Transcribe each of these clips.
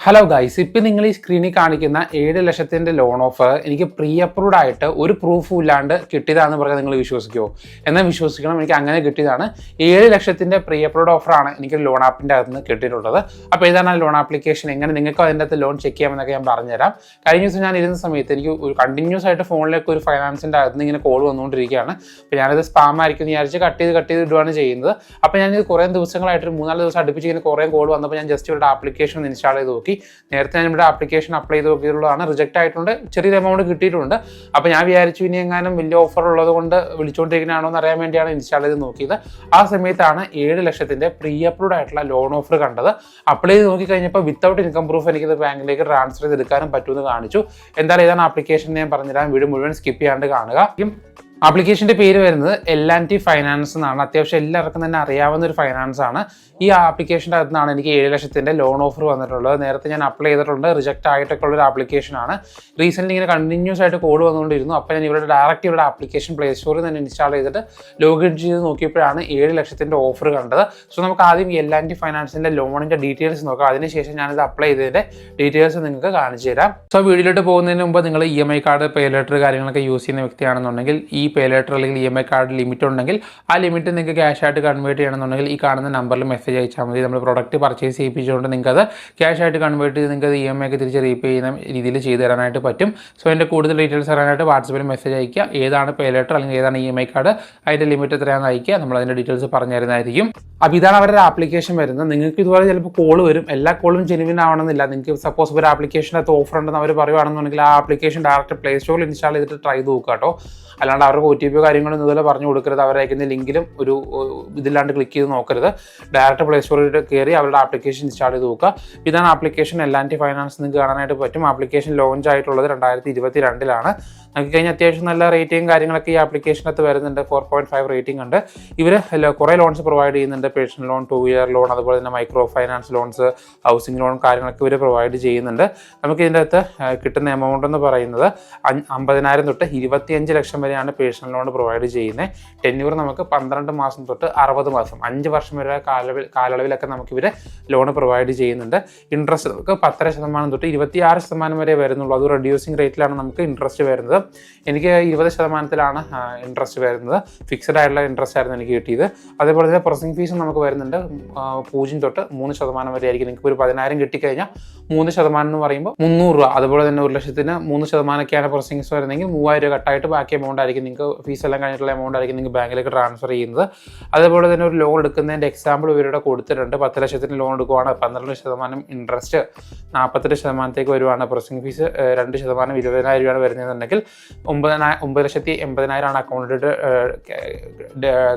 Hello guys ഇപ്പം നിങ്ങൾ ഈ സ്ക്രീനിൽ കാണിക്കുന്ന ഏഴ് ലക്ഷത്തിന്റെ ലോൺ ഓഫർ എനിക്ക് പ്രീ അപ്രൂവ്ഡ് ആയിട്ട് ഒരു പ്രൂഫും ഇല്ലാണ്ട് കിട്ടിയതാണെന്ന് പറഞ്ഞാൽ നിങ്ങൾ വിശ്വസിക്കുമോ എന്നാൽ വിശ്വസിക്കണം. എനിക്ക് അങ്ങനെ കിട്ടിയതാണ്. ഏഴ് ലക്ഷത്തിന്റെ പ്രീ അപ്രൂവ്ഡ് ഓഫറാണ് എനിക്ക് ലോൺ ആപ്പിന്റെ അകത്ത് നിന്ന് കിട്ടിയിട്ടുള്ളത്. അപ്പോൾ ഇതാണ് ലോൺ ആപ്ലിക്കേഷൻ എങ്ങനെ നിങ്ങൾക്ക് അതിന്റെ അകത്ത് ലോൺ ചെക്ക് ചെയ്യാമെന്നൊക്കെ ഞാൻ പറഞ്ഞുതരാം. കഴിഞ്ഞ ദിവസം ഞാൻ ഇരുന്ന സമയത്ത് എനിക്ക് ഒരു കണ്ടിന്യൂസ് ആയിട്ട് ഫോണിലേക്ക് ഒരു ഫൈനാൻസിന്റെ അകത്ത് നിന്ന് ഇങ്ങനെ കോൾ വന്നുകൊണ്ടിരിക്കുകയാണ്. അപ്പോൾ ഞാനത് സ്പാം ആയിരിക്കും എന്ന് വിചാരിച്ച് കട്ട് ചെയ്ത് കട്ട് ചെയ്ത് ഇടുകയാണ് ചെയ്യുന്നത്. അപ്പോൾ ഞാനിത് കുറേ ദിവസങ്ങളായിട്ട് ഒരു മൂന്നാൽ ദിവസം അടുപ്പിച്ച് ഇങ്ങനെ കുറേ കോൾ വന്നപ്പോൾ ഞാൻ ജസ്റ്റ് ഒരു ആപ്ലിക്കേഷൻ ഇൻസ്റ്റാൾ ചെയ്ത് നോക്കി. നേരത്തെ ഞാൻ ഇവിടെ ആപ്ലിക്കേഷൻ അപ്ലൈ ചെയ്ത് നോക്കിയിട്ടുള്ളതാണ്. റിജക്റ്റ് ആയിട്ടുണ്ട്. ചെറിയൊരു എമൗണ്ട് കിട്ടിയിട്ടുണ്ട്. അപ്പോൾ ഞാൻ വിചാരിച്ചു ഇനി എങ്ങാനും വലിയ ഓഫർ ഉള്ളത് കൊണ്ട് വിളിച്ചുകൊണ്ടിരിക്കുന്നതാണോ എന്ന് അറിയാൻ വേണ്ടിയാണ് ഇൻസ്റ്റാൾ ചെയ്ത് നോക്കിയത്. ആ സമയത്താണ് ഏഴ് ലക്ഷത്തിന്റെ പ്രീ അപ്രൂവ്ഡ് ആയിട്ടുള്ള ലോൺ ഓഫർ കണ്ടത്. അപ്ലൈ ചെയ്ത് നോക്കി കഴിഞ്ഞപ്പോൾ വിത്തൗട്ട് ഇൻകം പ്രൂഫ് എനിക്ക് ബാങ്കിലേക്ക് ട്രാൻസ്ഫർ ചെയ്ത് എടുക്കാനും പറ്റുമെന്ന് കാണിച്ചു. എന്തായാലും ഇതാണ് ആപ്ലിക്കേഷൻ ഞാൻ പറഞ്ഞുതരാം. വീട് മുഴുവൻ സ്കിപ്പ് ചെയ്യാണ്ട് കാണുക. ആപ്ലിക്കേഷന്റെ പേര് വരുന്നത് എൽ ആൻഡ് ടി ഫൈനാൻസ് എന്നാണ്. അത്യാവശ്യം എല്ലാവർക്കും തന്നെ അറിയാവുന്ന ഒരു ഫൈനാൻസ് ആണ്. ഈ ആപ്ലിക്കേഷന്റെ അകത്ത് നിന്നാണ് എനിക്ക് ഏഴ് ലക്ഷത്തിന്റെ ലോൺ ഓഫർ വന്നിട്ടുള്ളത്. നേരത്തെ ഞാൻ അപ്ലൈ ചെയ്തിട്ടുണ്ട്. റിജക്റ്റ് ആയിട്ടൊക്കെ ഉള്ള ഒരു ആപ്ലിക്കേഷനാണ് റീസെന്റ് ഇങ്ങനെ കണ്ടിന്യൂസ് ആയിട്ട് കോഡ് വന്നുകൊണ്ടിരുന്നു. അപ്പോൾ ഞാൻ ഇവിടെ ഡയറക്റ്റ് ഇവിടെ ആപ്ലിക്കേഷൻ പ്ലേ സ്റ്റോറിൽ തന്നെ ഇൻസ്റ്റാൾ ചെയ്തിട്ട് ലോഗിൻ ചെയ്ത് നോക്കിയപ്പോഴാണ് ഏഴ് ലക്ഷത്തിന്റെ ഓഫർ കണ്ടത്. സോ നമുക്ക് ആദ്യം എൽ ആൻഡ് ടി ഫൈനാൻസിന്റെ ലോണിന്റെ ഡീറ്റെയിൽസ് നോക്കാം. അതിനുശേഷം ഞാനിത് അപ്ലൈ ചെയ്തതിന്റെ ഡീറ്റെയിൽസ് നിങ്ങൾക്ക് കാണിച്ചു തരാം. സോ വീഡിയോയിലോട്ട് പോകുന്നതിന് മുമ്പ് നിങ്ങൾ E M I card pay letter കാര്യങ്ങളൊക്കെ യൂസ് ചെയ്യുന്ന വ്യക്തിയാണെന്നുണ്ടെങ്കിൽ ഈ പേ ലെറ്റർ അല്ലെങ്കിൽ E M I card limit ഉണ്ടെങ്കിൽ ആ ലിമിറ്റ് നിങ്ങൾക്ക് ക്യാഷ് ആയിട്ട് കൺവേർട്ട് ചെയ്യണമെന്നുണ്ടെങ്കിൽ ഈ കാണുന്ന നമ്പറിൽ മെസ്സേജ് അയച്ചാൽ മതി. നമ്മൾ പ്രോഡക്റ്റ് പർച്ചേസ് ചെയ്യിപ്പിച്ചുകൊണ്ട് അത് ക്യാഷ് ആയിട്ട് കൺവേർട്ട് ചെയ്ത് നിങ്ങൾക്ക് ഇ എം ഐ ഒക്കെ തിരിച്ച് റീപേ ചെയ്യുന്ന രീതിയിൽ ചെയ്തു തരാനായിട്ട് പറ്റും. സോ എന്റെ കൂടുതൽ ഡീറ്റെയിൽസ് അറിയാനായിട്ട് വാട്സപ്പിൽ മെസ്സേജ് അയക്കുക ഏതാണ് പേ ലെറ്റർ അല്ലെങ്കിൽ ഏതാണ് ഇ എം ഐ കാർഡ് അതിന്റെ ലിമിറ്റ് എത്രയാണെന്ന് അയക്കുക നമ്മൾ അതിന്റെ ഡീറ്റെയിൽസ് പറഞ്ഞു തരുന്നതായിരിക്കും. അപ്പോൾ ഇതാണ് അവരുടെ ആപ്ലിക്കേഷൻ വരുന്നത്. നിങ്ങൾക്ക് ഇതുപോലെ ചിലപ്പോൾ കോൾ വരും. എല്ലാ കോളും ജെനുവിൻ ആവണമെന്നില്ല. നിങ്ങൾക്ക് സപ്പോസ് ഒരു ആപ്ലിക്കേഷന്റെ അകത്ത് ഓഫർ ഉണ്ടെന്ന് അവർ പറയുകയാണെന്നുണ്ടെങ്കിൽ ആ ആപ്ലിക്കേഷൻ ഡയറക്റ്റ് പ്ലേ സ്റ്റോറിൽ ഇൻസ്റ്റാൾ ചെയ്തിട്ട് ട്രൈ ചെയ്ത് നോക്കുക കേട്ടോ. അല്ലാണ്ട് അവർക്ക് ഒ ടി പിയോ കാര്യങ്ങളൊന്നും ഇതുപോലെ പറഞ്ഞു കൊടുക്കരുത്. അവർ അയക്കുന്ന ലിങ്കിലും ഒരു ഇതില്ലാണ്ട് ക്ലിക്ക് ചെയ്ത് നോക്കരുത്. ഡയറക്റ്റ് പ്ലേ സ്റ്റോറിൽ കയറി അവരുടെ ആപ്ലിക്കേഷൻ ഇൻസ്റ്റാൾ ചെയ്ത് നോക്കുക. ഇതാണ് ആപ്ലിക്കേഷൻ ടി ഫൈനാൻസ് നിങ്ങൾക്ക് കാണാനായിട്ട് പറ്റും. ആപ്ലിക്കേഷൻ ലോഞ്ച് ആയിട്ടുള്ളത് രണ്ടായിരത്തി ഇരുപത്തി രണ്ടിലാണ് നമുക്ക് കഴിഞ്ഞ അത്യാവശ്യം നല്ല റേറ്റിംഗ് കാര്യങ്ങളൊക്കെ ഈ ആപ്ലിക്കേഷനകത്ത് വരുന്നുണ്ട്. ഫോർ പോയിന്റ് ഫൈവ് റേറ്റിംഗ് ഉണ്ട്. ഇവർ കുറേ ലോൺസ് പ്രൊവൈഡ് ചെയ്യുന്നുണ്ട്. Personal loan two year loan അതുപോലെ തന്നെ micro finance loans housing loan കാര്യങ്ങളൊക്കെ ഇവർ പ്രൊവൈഡ് ചെയ്യുന്നുണ്ട്. നമുക്ക് ഇതിന്റെ അകത്ത് കിട്ടുന്ന എമൗണ്ട് എന്ന് പറയുന്നത് അമ്പതിനായിരം തൊട്ട് ഇരുപത്തിയഞ്ച് ലക്ഷം വരെയാണ് പേഴ്സണൽ ലോൺ പ്രൊവൈഡ് ചെയ്യുന്നത് ടെന്യൂർ നമുക്ക് പന്ത്രണ്ട് മാസം തൊട്ട് അറുപത് മാസം അഞ്ച് വർഷം വരെ കാലയളവിൽ കാലയളവിലൊക്കെ നമുക്ക് ഇവർ ലോൺ പ്രൊവൈഡ് ചെയ്യുന്നുണ്ട്. ഇൻട്രസ്റ്റ് നമുക്ക് പത്തര ശതമാനം തൊട്ട് ഇരുപത്തിയാറ് ശതമാനം വരെ വരുന്നുള്ളൂ. അത് റെഡ്യൂസിങ് റേറ്റിലാണ് നമുക്ക് ഇൻട്രസ്റ്റ് വരുന്നത്. എനിക്ക് ഇരുപത് ശതമാനത്തിലാണ് ഇൻട്രസ്റ്റ് വരുന്നത്. ഫിക്സഡ് ആയിട്ടുള്ള ഇൻട്രസ്റ്റ് ആയിരുന്നു എനിക്ക് കിട്ടിയത്. അതേപോലെ തന്നെ പ്രോസസിംഗ് ഫീസും നമുക്ക് വരുന്നുണ്ട്. പൂജ്യം തൊട്ട് മൂന്ന് ശതമാനം വരെ ആയിരിക്കും. നിങ്ങൾക്ക് ഒരു പതിനായിരം കിട്ടിക്കഴിഞ്ഞാൽ മൂന്ന് ശതമാനം എന്ന് പറയുമ്പോൾ മുന്നൂറ് രൂപ. അതുപോലെ തന്നെ ഒരു ലക്ഷത്തിന് മൂന്ന് ശതമാനമൊക്കെയാണ് പ്രോസസിംഗ് ഫീസ് വരുന്നതെങ്കിൽ മൂവായിരം രൂപ കട്ടായിട്ട് ബാക്കി എമൗണ്ട് ആയിരിക്കും നിങ്ങൾക്ക് ഫീസ് എല്ലാം കഴിഞ്ഞിട്ടുള്ള എമൗണ്ട് ആയിരിക്കും നിങ്ങൾക്ക് ബാങ്കിലേക്ക് ട്രാൻസ്ഫർ ചെയ്യുന്നത്. അതേപോലെ തന്നെ ഒരു ലോൺ എടുക്കുന്നതിന്റെ എക്സാമ്പിൾ ഇവരുടെ കൊടുത്തിട്ടുണ്ട്. പത്ത് ലക്ഷത്തിന് ലോൺ എടുക്കുവാണ്. പന്ത്രണ്ട് ശതമാനം ഇൻട്രസ്റ്റ് നാൽപ്പത്തെട്ട് ശതമാനത്തേക്ക് വരുവാണ്. പ്രോസസ്സിംഗ് ഫീസ് രണ്ട് ശതമാനം ഇരുപതിനായിരം രൂപയാണ് വരുന്നതെന്നുണ്ടെങ്കിൽ ഒമ്പതിനായിരം ഒമ്പത് ലക്ഷത്തി എൺപതിനായിരമാണ് അക്കൗണ്ടിൽ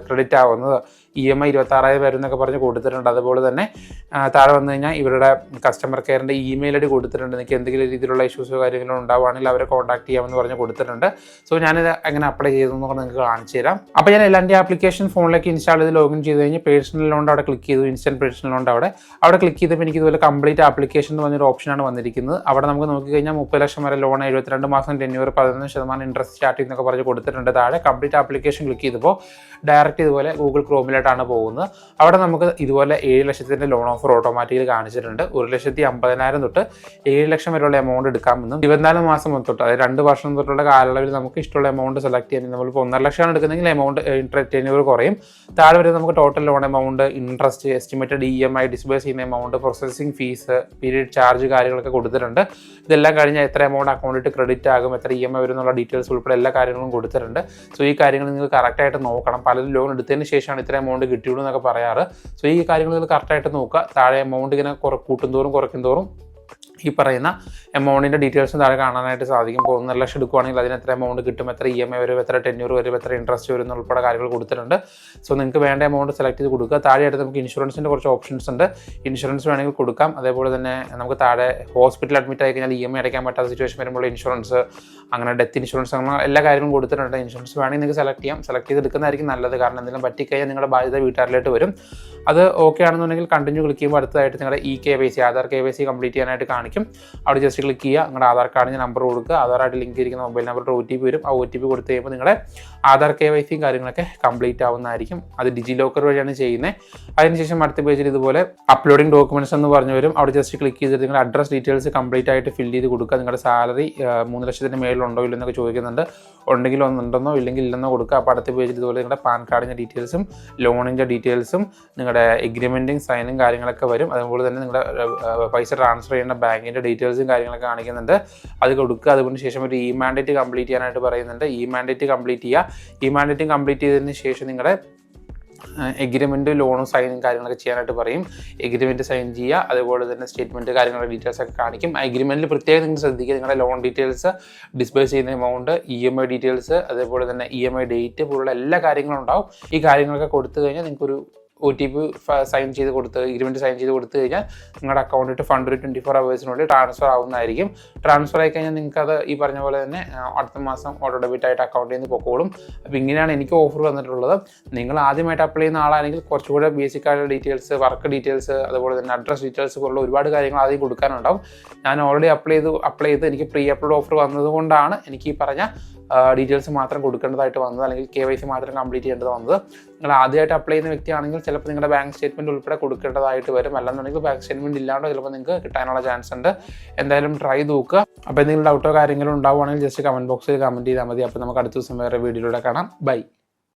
ക്രെഡിറ്റ് ആവുന്നത്. ഇ എം ഐ ഇരുപത്താറായിരം വരും എന്നൊക്കെ പറഞ്ഞ് കൊടുത്തിട്ടുണ്ട്. അതുപോലെ തന്നെ താഴെ വന്നു കഴിഞ്ഞാൽ ഇവരുടെ കസ്റ്റമർ കെയറിന്റെ ഇമെയിൽ ഐ ഡി കൊടുത്തിട്ടുണ്ട്. എനിക്ക് എന്തെങ്കിലും രീതിയിലുള്ള ഇഷ്യൂസോ കാര്യങ്ങളോ ഉണ്ടാവുകയാണെങ്കിൽ അവരെ കോൺടാക്ട് ചെയ്യാമെന്ന് പറഞ്ഞ് കൊടുത്തിട്ടുണ്ട്. സോ ഞാനിത് എങ്ങനെ അപ്ലൈ ചെയ്തെന്ന് പറഞ്ഞ് നിങ്ങൾക്ക് കാണിച്ചു തരാം. അപ്പോൾ ഞാൻ എല്ലാന്റെ ആപ്ലിക്കേഷൻ ഫോണിലേക്ക് ഇൻസ്റ്റാൾ ചെയ്ത് ലോഗിൻ ചെയ്ത് കഴിഞ്ഞ് പേഴ്സണൽ ലോൺ അവിടെ ക്ലിക്ക് ചെയ്തു. ഇൻസ്റ്റന്റ് പേഴ്സണൽ ലോൺ അവിടെ. അവിടെ ക്ലിക്ക് ചെയ്തപ്പോൾ എനിക്ക് ഇതുപോലെ കംപ്ലീറ്റ് ആപ്ലിക്കേഷൻ എന്ന് പറഞ്ഞൊരു ഓപ്ഷനാണ് വന്നിരിക്കുന്നത്. അവിടെ നമുക്ക് നോക്കി കഴിഞ്ഞാൽ മുപ്പത് ലക്ഷം വരെ ലോൺ എഴുപത്തിരണ്ട് മാസം ടെന്യൂർ പതിനൊന്ന് ശതമാനം ഇൻട്രസ്റ്റ് സ്റ്റാർട്ട് ചെയ്യുന്നൊക്കെ പറഞ്ഞ് കൊടുത്തിട്ടുണ്ട്. താഴെ കംപ്ലീറ്റ് ആപ്ലിക്കേഷൻ ക്ലിക്ക് ചെയ്തപ്പോൾ ഡയറക്റ്റ് ഇതുപോലെ ഗൂഗിൾ ക്രോമിലായിട്ടാണ് പോകുന്നത്. അവിടെ നമുക്ക് ഇതുപോലെ ഏഴ് ലക്ഷത്തിന്റെ ലോൺ ഓഫർ ഓട്ടോമാറ്റിക്കലി കാണിച്ചിട്ടുണ്ട്. ഒരു ലക്ഷത്തി അമ്പതിനായിരം തൊട്ട് ഏഴ് ലക്ഷം വരെയുള്ള എമൗണ്ട് എടുക്കാമെന്നും ഇരുപത്തിനാല് മാസം തൊട്ട് അതായത് രണ്ട് വർഷം തൊട്ടുള്ള കാലയളവിൽ നമുക്ക് ഇഷ്ടമുള്ള എമൗണ്ട് സെലക്ട് ചെയ്യാൻ നമ്മളിപ്പോൾ ഒന്നര ലക്ഷമാണ് എടുക്കുന്നതെങ്കിൽ എമൗണ്ട് ഇൻട്രസ്റ്റ് ചെയ്യുന്നവർ കുറയും. താഴെ വരെ നമുക്ക് total loan amount interest estimated E M I disburse ചെയ്യുന്ന amount processing fees period charge കാര്യങ്ങളൊക്കെ കൊടുത്തിട്ടുണ്ട്. ഇതെല്ലാം കഴിഞ്ഞാൽ എത്ര എമൗണ്ട് അക്കൗണ്ടിൽ ക്രെഡിറ്റ് ആകും എത്ര ഇ എം ഐ വരും എന്നുള്ള ഡീറ്റെയിൽസ് ഉൾപ്പെടെ എല്ലാ കാര്യങ്ങളും കൊടുത്തിട്ടുണ്ട്. സോ ഈ കാര്യങ്ങൾ നിങ്ങൾ കറക്റ്റായിട്ട് നോക്കണം. പലരും ലോൺ എടുത്തതിന് ശേഷമാണ് ഇത്ര എമൗണ്ട് കിട്ടിയുള്ളൂ എന്നൊക്കെ പറയാറ്. സോ ഈ കാര്യങ്ങൾ നിങ്ങൾ കറക്റ്റായിട്ട് നോക്കുക. താഴെ എമൗണ്ട് ഇങ്ങനെ കുറ കൂട്ടും തോറും കുറയ്ക്കും തോറും ഈ പറയുന്ന എമൗണ്ടിന്റെ ഡീറ്റെയിൽസും താഴെ കാണാനായിട്ട് സാധിക്കും. ഇപ്പോൾ ഒന്നര ലക്ഷം എടുക്കുവാണെങ്കിൽ അതിന് എത്ര എമൗണ്ട് കിട്ടും എത്ര ഇ എം ഐ വരും എത്ര ടെന്യൂർ വരും എത്ര ഇൻട്രസ്റ്റ് വരും എന്നുൾപ്പെടെ കാര്യങ്ങൾ കൊടുത്തിട്ടുണ്ട്. സോ നിങ്ങൾക്ക് വേണ്ട എമൗണ്ട് സെലക്ട് ചെയ്ത് കൊടുക്കുക. താഴെയായിട്ട് നമുക്ക് ഇൻഷുറൻസിന്റെ കുറച്ച് ഓപ്ഷൻസ് ഉണ്ട്. ഇൻഷുറൻസ് വേണമെങ്കിൽ കൊടുക്കാം. അതേപോലെ തന്നെ നമുക്ക് താഴെ ഹോസ്പിറ്റൽ അഡ്മിറ്റ് ആയി കഴിഞ്ഞാൽ ഇ എം ഐ അടയ്ക്കാൻ പറ്റാത്ത സിറ്റുവേഷൻ വരുമ്പോൾ ഇൻഷുറൻസ് അങ്ങനെ ഡെത്ത് ഇൻഷുറൻസ് അങ്ങനെ എല്ലാ കാര്യങ്ങളും കൊടുത്തിട്ടുണ്ട്. ഇൻഷുറൻസ് വേണമെങ്കിൽ നിങ്ങൾക്ക് സെലക്ട് ചെയ്യാം. സെലക്ട് ചെയ്ത് എടുക്കുന്നതായിരിക്കും നല്ലത്. കാരണം എന്തെങ്കിലും പറ്റിക്കഴിഞ്ഞാൽ നിങ്ങളുടെ ബാധ്യത വീട്ടുകാരിലോട്ട് വരും. അത് ഓക്കെ ആണെന്നുണ്ടെങ്കിൽ കണ്ടിന്യൂ ക്ലിക്ക് ചെയ്യുമ്പോൾ അടുത്തതായിട്ട് നിങ്ങളുടെ E K Y C Aadhaar K Y C complete ചെയ്യാനായിട്ട് കാണിക്കും. അവിടെ ജസ്റ്റ് ക്ലിക്ക് ചെയ്യുക. നിങ്ങളുടെ ആധാർ കാർഡിന് നമ്പർ കൊടുക്കുക. ആധാറായിട്ട് ലിങ്ക് ചെയ്തിരിക്കുന്ന മൊബൈൽ നമ്പറിന്റെ ഒ ടി പി വരും. ആ ഒ ടി പി കൊടുത്തു കഴിയുമ്പോൾ നിങ്ങളുടെ ആധാർ കെ വൈ സിയും കാര്യങ്ങളൊക്കെ കംപ്ലീറ്റ് ആവുന്നതായിരിക്കും. അത് ഡിജി ലോക്കർ വഴിയാണ് ചെയ്യുന്നത് അതിനുശേഷം അടുത്ത പേജിൽ ഇതുപോലെ അപ്ലോഡിംഗ് ഡോക്യുമെന്റ്സ് എന്ന് പറഞ്ഞു വരും. അവിടെ ജസ്റ്റ് ക്ലിക്ക് ചെയ്തിട്ട് നിങ്ങളുടെ അഡ്രസ് ഡീറ്റെയിൽസ് കംപ്ലീറ്റ് ആയിട്ട് ഫില്ല് ചെയ്ത് കൊടുക്കുക. നിങ്ങളുടെ സാലറി മൂന്ന് ലക്ഷത്തിന് മേലുണ്ടോ ഇല്ലെന്നൊക്കെ ചോദിക്കുന്നുണ്ട്. ഉണ്ടെങ്കിൽ ഒന്നുണ്ടെന്നോ ഇല്ലെങ്കിൽ ഇല്ലെന്നോ കൊടുക്കുക. അപ്പോൾ അടുത്ത പേജിൽ ഇതുപോലെ നിങ്ങളുടെ പാൻ കാർഡിന്റെ ഡീറ്റെയിൽസും ലോണിന്റെ ഡീറ്റെയിൽസും നിങ്ങളുടെ എഗ്രിമെന്റും സൈനും കാര്യങ്ങളൊക്കെ വരും. അതുപോലെ തന്നെ നിങ്ങളുടെ പൈസ ട്രാൻസ്ഫർ ചെയ്യേണ്ട ബാങ്കിന്റെ ഡീറ്റെയിൽസും കാര്യങ്ങളൊക്കെ കാണിക്കുന്നുണ്ട്. അത് കൊടുക്കുക. അതുകൊണ്ട് ശേഷം ഒരു ഇ മാൻഡേറ്റ് കംപ്ലീറ്റ് ചെയ്യാനായിട്ട് പറയുന്നുണ്ട്. ഇ മാൻഡേറ്റ് കംപ്ലീറ്റ് ചെയ്യുക. ഇ മാൻഡേറ്റ് കംപ്ലീറ്റ് ചെയ്തതിന് ശേഷം നിങ്ങളുടെ എഗ്രിമെന്റ് ലോണും സൈനും കാര്യങ്ങളൊക്കെ ചെയ്യാനായിട്ട് പറയും. എഗ്രിമെന്റ് സൈൻ ചെയ്യുക. അതുപോലെ തന്നെ സ്റ്റേറ്റ്മെന്റ് കാര്യങ്ങളുടെ ഡീറ്റെയിൽസ് ഒക്കെ കാണിക്കും. എഗ്രിമെന്റിൽ പ്രത്യേകം നിങ്ങൾ ശ്രദ്ധിക്കുക. നിങ്ങളുടെ ലോൺ ഡീറ്റെയിൽസ് ഡിസ്ബേസ് ചെയ്യുന്ന amount E M I details അതേപോലെ തന്നെ ഇ എം ഐ ഡേറ്റ് പോലുള്ള എല്ലാ കാര്യങ്ങളും ഉണ്ടാവും. ഈ കാര്യങ്ങളൊക്കെ കൊടുത്തു കഴിഞ്ഞാൽ നിങ്ങൾക്കൊരു ഒ ടി പി സൈൻ ചെയ്ത് കൊടുത്ത് എഗ്രിമെന്റ് സൈൻ ചെയ്ത് കൊടുത്തു കഴിഞ്ഞാൽ നിങ്ങളുടെ അക്കൗണ്ടിട്ട് ഫണ്ട് ഒരു ട്വന്റി ഫോർ അവേഴ്സിനുള്ളിൽ ട്രാൻസ്ഫർ ആവുന്നതായിരിക്കും. ട്രാൻസ്ഫർ ആയി കഴിഞ്ഞാൽ നിങ്ങൾക്ക് അത് ഈ പറഞ്ഞ പോലെ തന്നെ അടുത്ത മാസം ഓട്ടോ ഡെബിറ്റ് ആയിട്ട് അക്കൗണ്ടിൽ നിന്ന് പൊക്കോളും. അപ്പോൾ ഇങ്ങനെയാണ് എനിക്ക് ഓഫർ വന്നിട്ടുള്ളത്. നിങ്ങൾ ആദ്യമായിട്ട് അപ്ലൈ ചെയ്യുന്ന ആളാണെങ്കിൽ കുറച്ചുകൂടെ ബേസിക് ആയിട്ടുള്ള ഡീറ്റെയിൽസ് വർക്ക് ഡീറ്റെയിൽസ് അതുപോലെ തന്നെ അഡ്രസ് ഡീറ്റെയിൽസ് പോലുള്ള ഒരുപാട് കാര്യങ്ങൾ ആദ്യം കൊടുക്കാനുണ്ടാവും. ഞാൻ ഓൾറെഡി അപ്ലൈ ചെയ്ത് അപ്ലൈ ചെയ്ത് എനിക്ക് പ്രീ അപ്ലോഡ് ഓഫർ വന്നതുകൊണ്ടാണ് എനിക്ക് ഈ പറഞ്ഞ ഡീറ്റെയിൽസ് മാത്രം കൊടുക്കേണ്ടതായിട്ട് വന്നത് അല്ലെങ്കിൽ കെ വൈ സി മാത്രം കംപ്ലീറ്റ് ചെയ്യേണ്ടത് വന്നത്. നിങ്ങൾ ആദ്യമായിട്ട് അപ്ലൈ ചെയ്യുന്ന വ്യക്തിയാണെങ്കിൽ ചിലപ്പോൾ നിങ്ങളുടെ ബാങ്ക് സ്റ്റേറ്റ്മെന്റ് ഉൾപ്പെടെ കൊടുക്കേണ്ടതായിട്ട് വരും. അല്ലെന്നുണ്ടെങ്കിൽ ബാങ്ക് സ്റ്റേറ്റ്മെന്റ് ഇല്ലാണ്ടോ ചിലപ്പോൾ നിങ്ങൾക്ക് കിട്ടാനുള്ള ചാൻസ് ഉണ്ട്. എന്തായാലും ട്രൈ നോക്കുക. അപ്പോൾ എന്തെങ്കിലും ഡൗട്ടോ കാര്യങ്ങളോ ഉണ്ടാവുകയാണെങ്കിൽ ജസ്റ്റ് കമന്റ് ബോക്സിൽ കമന്റ് ചെയ്താൽ മതി. അപ്പോൾ നമുക്ക് അടുത്ത ദിവസം വേറെ വീഡിയോയിലൂടെ കാണാം. ബൈ